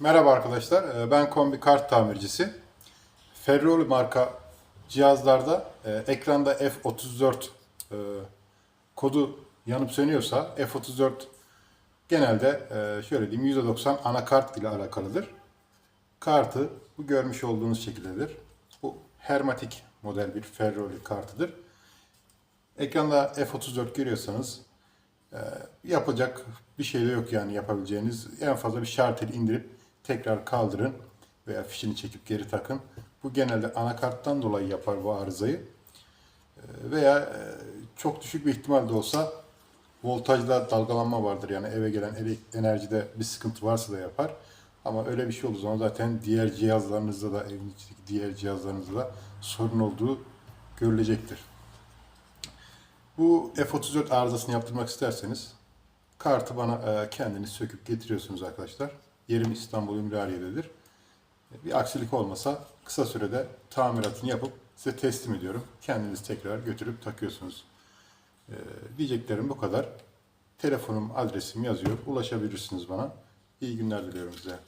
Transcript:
Merhaba arkadaşlar, Ee, ben kombi kart tamircisi. Ferrol marka cihazlarda e, ekranda F34 e, kodu yanıp sönüyorsa F34 genelde e, şöyle diyeyim %90 anakart ile alakalıdır. Kartı bu görmüş olduğunuz şekildedir. Bu hermetik model bir Ferrol kartıdır. Ekranda F34 görüyorsanız yapacak bir şey de yok yani yapabileceğiniz. En fazla bir şarteli indirip tekrar kaldırın veya fişini çekip geri takın. Bu genelde anakarttan dolayı yapar bu arızayı. E, Veya e, çok düşük bir ihtimal de olsa voltajda dalgalanma vardır. Yani eve gelen ele- enerjide bir sıkıntı varsa da yapar. Ama öyle bir şey olduğu zaman zaten diğer cihazlarınızda da evin içindeki diğer cihazlarınızda da sorun olduğu görülecektir. Bu F34 arızasını yaptırmak isterseniz kartı bana e, kendiniz söküp getiriyorsunuz arkadaşlar. Yerim İstanbul Ümraniye'dedir. E, Bir aksilik olmasa kısa sürede tamiratını yapıp size teslim ediyorum. Kendiniz tekrar götürüp takıyorsunuz. E, Diyeceklerim bu kadar. Telefonum, adresim yazıyor. Ulaşabilirsiniz bana. İyi günler diliyorum size.